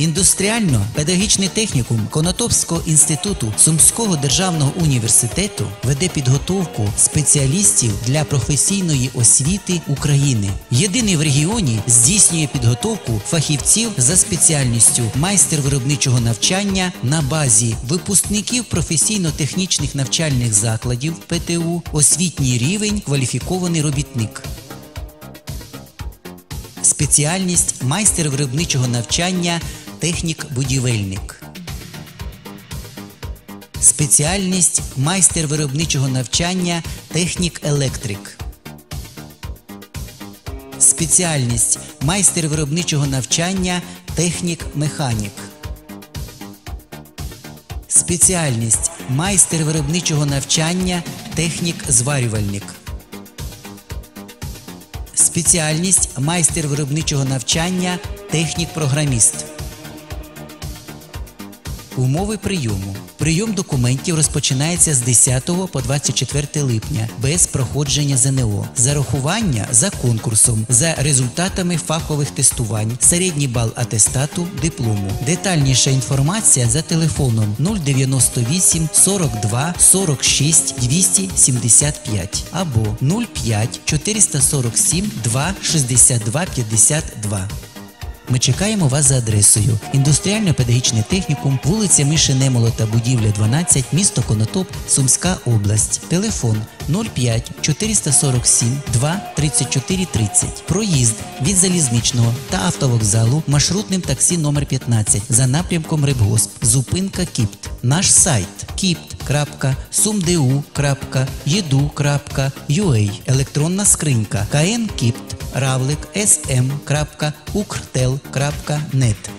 Індустріально-педагогічний технікум Конотопського інституту Сумського державного університету веде підготовку спеціалістів для професійної освіти України. Єдиний в регіоні здійснює підготовку фахівців за спеціальністю майстер виробничого навчання на базі випускників професійно-технічних навчальних закладів ПТУ, освітній рівень кваліфікований робітник. Спеціальність майстер виробничого навчання технік-будівельник. Спеціальність майстер виробничого навчання технік-електрик. Спеціальність майстер виробничого навчання технік-механік. Спеціальність майстер виробничого навчання технік-зварювальник. Спеціальність майстер виробничого навчання технік-програміст. Умови прийому. Прийом документів розпочинається з 10 по 24 липня без проходження ЗНО. Зарахування за конкурсом за результатами фахових тестувань, середній бал атестату, диплому. Детальніша інформація за телефоном 098 42 46 275 або 05 447 2 62 52. Ми чекаємо вас за адресою індустріально-педагогічний технікум, вулиця Мішенемолота, будівля 12, місто Конотоп, Сумська область. Телефон 05 447 2 34 30. Проїзд від залізничного та автовокзалу маршрутним таксі номер 15 за напрямком Рибгосп. Зупинка Кіпт. Наш сайт kipt.sumdu.edu.ua Електронна скринька knkipt равлик sm.ukрtel.net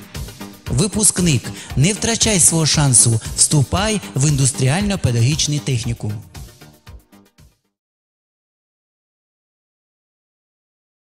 Випускник, не втрачай свого шансу, вступай в індустріально-педагогічний технікум.